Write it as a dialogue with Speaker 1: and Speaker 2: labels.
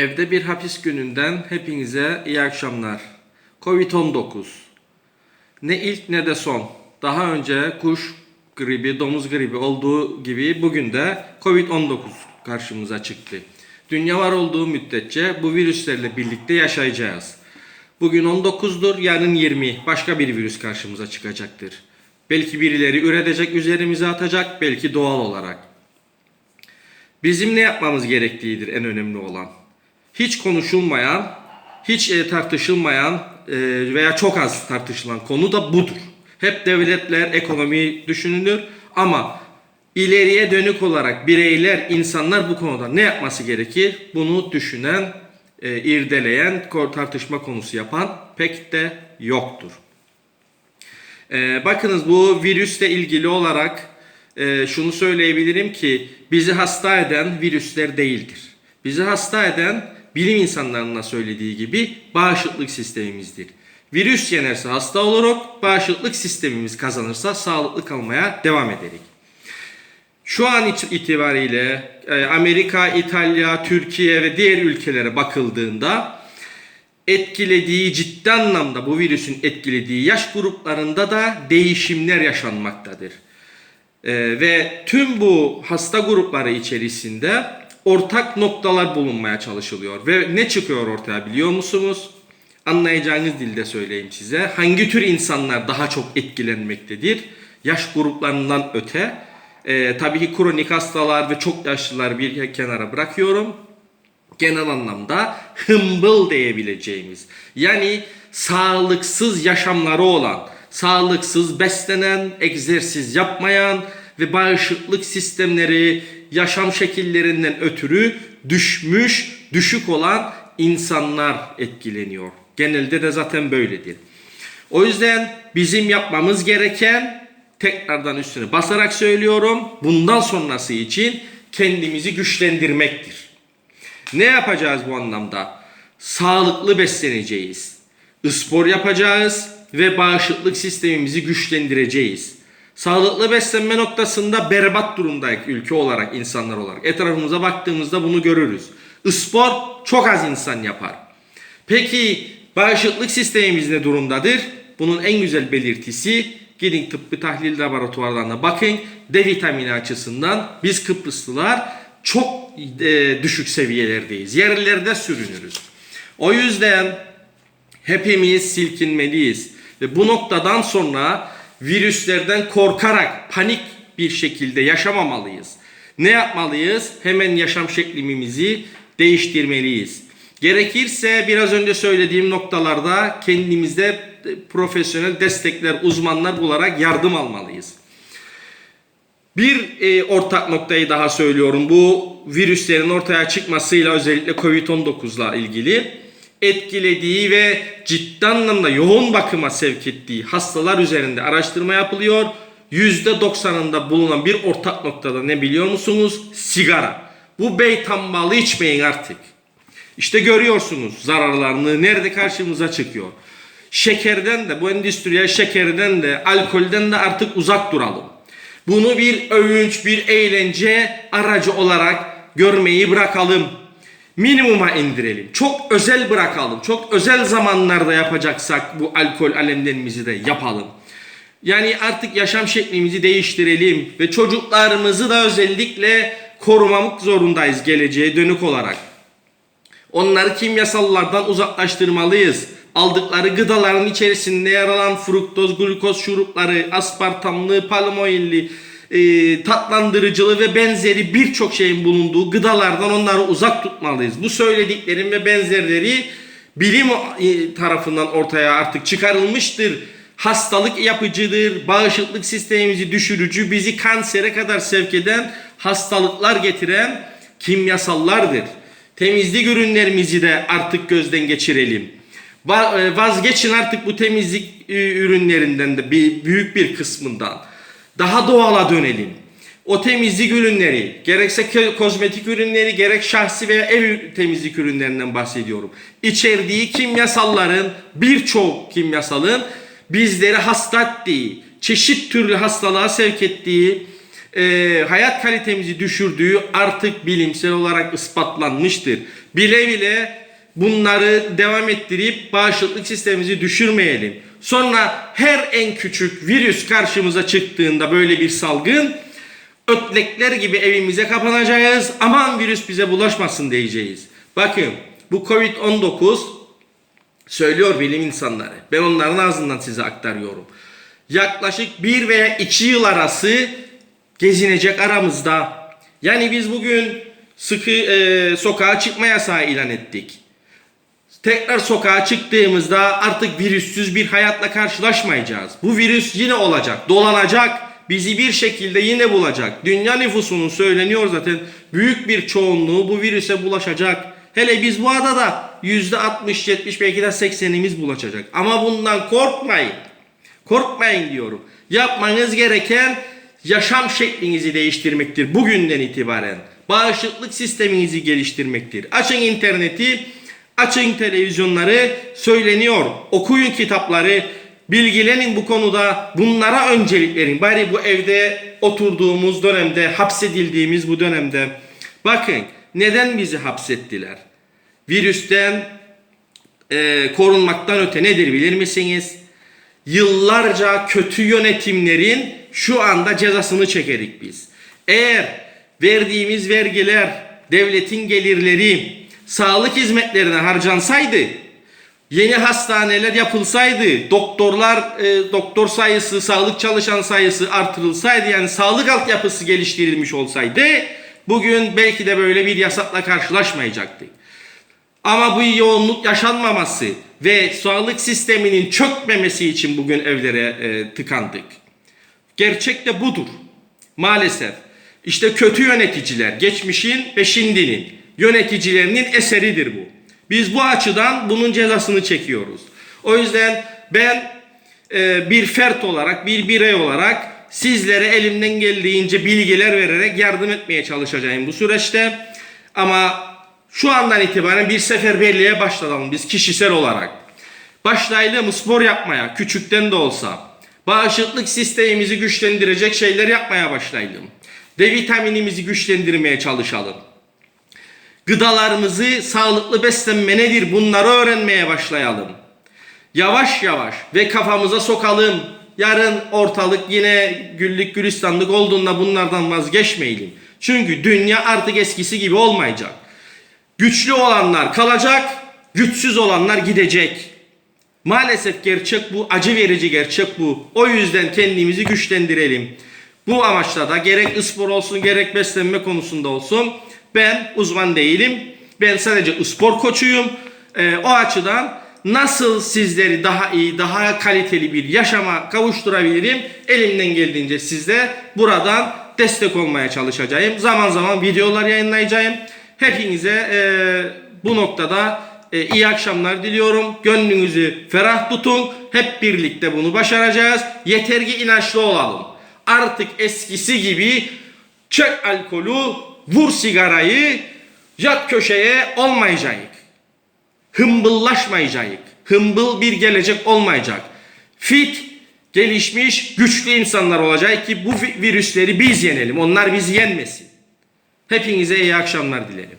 Speaker 1: Evde bir hapis gününden hepinize iyi akşamlar. Covid-19. Ne ilk ne de son. Daha önce kuş gribi, domuz gribi olduğu gibi bugün de Covid-19 karşımıza çıktı. Dünya var olduğu müddetçe bu virüslerle birlikte yaşayacağız. Bugün 19'dur, yarın 20. Başka bir virüs karşımıza çıkacaktır. Belki birileri üretecek, üzerimize atacak, belki doğal olarak. Bizim ne yapmamız gerektiğidir en önemli olan. Hiç konuşulmayan, hiç e, tartışılmayan e, veya çok az tartışılan konu da budur. Hep devletler, ekonomi düşünülür ama ileriye dönük olarak bireyler, insanlar bu konuda ne yapması gerekir? Bunu düşünen, e, irdeleyen, tartışma konusu yapan pek de yoktur. Bakınız bu virüsle ilgili olarak şunu söyleyebilirim ki bizi hasta eden virüsler değildir. Bizi hasta eden bilim insanlarının söylediği gibi bağışıklık sistemimizdir. Virüs yenerse hasta oluruz, bağışıklık sistemimiz kazanırsa sağlıklı kalmaya devam ederiz. Şu an it- itibariyle e, Amerika, İtalya, Türkiye ve diğer ülkelere bakıldığında etkilediği ciddi anlamda bu virüsün etkilediği yaş gruplarında da değişimler yaşanmaktadır. Ee, ve tüm bu hasta grupları içerisinde ortak noktalar bulunmaya çalışılıyor. Ve ne çıkıyor ortaya biliyor musunuz? Anlayacağınız dilde söyleyeyim size. Hangi tür insanlar daha çok etkilenmektedir? Yaş gruplarından öte. Ee, tabii ki kronik hastalar ve çok yaşlılar bir kenara bırakıyorum genel anlamda hımbıl diyebileceğimiz yani sağlıksız yaşamları olan, sağlıksız beslenen, egzersiz yapmayan ve bağışıklık sistemleri yaşam şekillerinden ötürü düşmüş, düşük olan insanlar etkileniyor. Genelde de zaten böyledir. O yüzden bizim yapmamız gereken tekrardan üstüne basarak söylüyorum. Bundan sonrası için kendimizi güçlendirmektir. Ne yapacağız bu anlamda? Sağlıklı besleneceğiz. Spor yapacağız ve bağışıklık sistemimizi güçlendireceğiz. Sağlıklı beslenme noktasında berbat durumdayız ülke olarak, insanlar olarak. Etrafımıza baktığımızda bunu görürüz. Spor çok az insan yapar. Peki bağışıklık sistemimiz ne durumdadır? Bunun en güzel belirtisi gidin tıbbi tahlil laboratuvarlarına bakın. D vitamini açısından biz Kıbrıslılar çok e, düşük seviyelerdeyiz. Yerlerde sürünürüz. O yüzden hepimiz silkinmeliyiz. Ve bu noktadan sonra virüslerden korkarak panik bir şekilde yaşamamalıyız. Ne yapmalıyız? Hemen yaşam şeklimizi değiştirmeliyiz. Gerekirse biraz önce söylediğim noktalarda kendimizde profesyonel destekler, uzmanlar bularak yardım almalıyız. Bir e, ortak noktayı daha söylüyorum. Bu virüslerin ortaya çıkmasıyla özellikle Covid-19'la ilgili etkilediği ve ciddi anlamda yoğun bakıma sevk ettiği hastalar üzerinde araştırma yapılıyor. %90'ında bulunan bir ortak noktada ne biliyor musunuz? Sigara. Bu bey tambalı içmeyin artık. İşte görüyorsunuz zararlarını nerede karşımıza çıkıyor. Şekerden de bu endüstriyel şekerden de alkolden de artık uzak duralım. Bunu bir övünç, bir eğlence aracı olarak görmeyi bırakalım. Minimuma indirelim. Çok özel bırakalım. Çok özel zamanlarda yapacaksak bu alkol alemlerimizi de yapalım. Yani artık yaşam şeklimizi değiştirelim ve çocuklarımızı da özellikle korumamak zorundayız geleceğe dönük olarak. Onları kimyasallardan uzaklaştırmalıyız. Aldıkları gıdaların içerisinde yer alan fruktoz, glukoz şurupları, aspartamlı, palmoilli, e, tatlandırıcılı ve benzeri birçok şeyin bulunduğu gıdalardan onları uzak tutmalıyız. Bu söylediklerim ve benzerleri bilim e, tarafından ortaya artık çıkarılmıştır. Hastalık yapıcıdır, bağışıklık sistemimizi düşürücü, bizi kansere kadar sevk eden, hastalıklar getiren kimyasallardır. Temizlik ürünlerimizi de artık gözden geçirelim. E, Vazgeçin artık bu temizlik e, ürünlerinden de büyük bir kısmından. Daha doğala dönelim. O temizlik ürünleri, gerekse kozmetik ürünleri, gerek şahsi veya ev temizlik ürünlerinden bahsediyorum. İçerdiği kimyasalların, birçok kimyasalın bizleri hasta ettiği, çeşit türlü hastalığa sevk ettiği e, hayat kalitemizi düşürdüğü artık bilimsel olarak ispatlanmıştır. Bile bile bunları devam ettirip bağışıklık sistemimizi düşürmeyelim. Sonra her en küçük virüs karşımıza çıktığında böyle bir salgın ötlekler gibi evimize kapanacağız. Aman virüs bize bulaşmasın diyeceğiz. Bakın bu Covid-19 söylüyor bilim insanları. Ben onların ağzından size aktarıyorum. Yaklaşık bir veya iki yıl arası gezinecek aramızda. Yani biz bugün sıkı e, sokağa çıkma yasağı ilan ettik. Tekrar sokağa çıktığımızda artık virüssüz bir hayatla karşılaşmayacağız. Bu virüs yine olacak, dolanacak, bizi bir şekilde yine bulacak. Dünya nüfusunun söyleniyor zaten büyük bir çoğunluğu bu virüse bulaşacak. Hele biz bu adada yüzde 60, 70 belki de 80'imiz bulaşacak. Ama bundan korkmayın. Korkmayın diyorum. Yapmanız gereken yaşam şeklinizi değiştirmektir bugünden itibaren. Bağışıklık sisteminizi geliştirmektir. Açın interneti, açın televizyonları söyleniyor. Okuyun kitapları, bilgilenin bu konuda. Bunlara öncelik verin. Bari bu evde oturduğumuz dönemde, hapsedildiğimiz bu dönemde. Bakın neden bizi hapsettiler? Virüsten e, korunmaktan öte nedir bilir misiniz? Yıllarca kötü yönetimlerin şu anda cezasını çekerik biz. Eğer verdiğimiz vergiler, devletin gelirleri sağlık hizmetlerine harcansaydı, yeni hastaneler yapılsaydı, doktorlar, e, doktor sayısı, sağlık çalışan sayısı artırılsaydı, yani sağlık altyapısı geliştirilmiş olsaydı, bugün belki de böyle bir yasakla karşılaşmayacaktık. Ama bu yoğunluk yaşanmaması ve sağlık sisteminin çökmemesi için bugün evlere e, tıkandık. Gerçek de budur. Maalesef. İşte kötü yöneticiler, geçmişin ve şimdinin yöneticilerinin eseridir bu. Biz bu açıdan bunun cezasını çekiyoruz. O yüzden ben e, bir fert olarak, bir birey olarak sizlere elimden geldiğince bilgiler vererek yardım etmeye çalışacağım bu süreçte. Ama şu andan itibaren bir seferberliğe başlayalım biz kişisel olarak. Başlayalım spor yapmaya küçükten de olsa. Bağışıklık sistemimizi güçlendirecek şeyler yapmaya başlayalım. D vitaminimizi güçlendirmeye çalışalım. Gıdalarımızı sağlıklı beslenme nedir bunları öğrenmeye başlayalım. Yavaş yavaş ve kafamıza sokalım. Yarın ortalık yine güllük gülistanlık olduğunda bunlardan vazgeçmeyelim. Çünkü dünya artık eskisi gibi olmayacak. Güçlü olanlar kalacak, güçsüz olanlar gidecek. Maalesef gerçek bu, acı verici gerçek bu. O yüzden kendimizi güçlendirelim. Bu amaçla da gerek spor olsun gerek beslenme konusunda olsun ben uzman değilim. Ben sadece spor koçuyum. Ee, o açıdan nasıl sizleri daha iyi, daha kaliteli bir yaşama kavuşturabilirim elimden geldiğince sizde buradan destek olmaya çalışacağım. Zaman zaman videolar yayınlayacağım. Hepinize e, bu noktada e, iyi akşamlar diliyorum. Gönlünüzü ferah tutun. Hep birlikte bunu başaracağız. Yeter ki inançlı olalım. Artık eskisi gibi çek alkolü, vur sigarayı, yat köşeye olmayacak. Hımbıllaşmayacak. Hımbıl bir gelecek olmayacak. Fit, gelişmiş, güçlü insanlar olacak ki bu virüsleri biz yenelim. Onlar bizi yenmesin. Hepinize iyi akşamlar dilerim.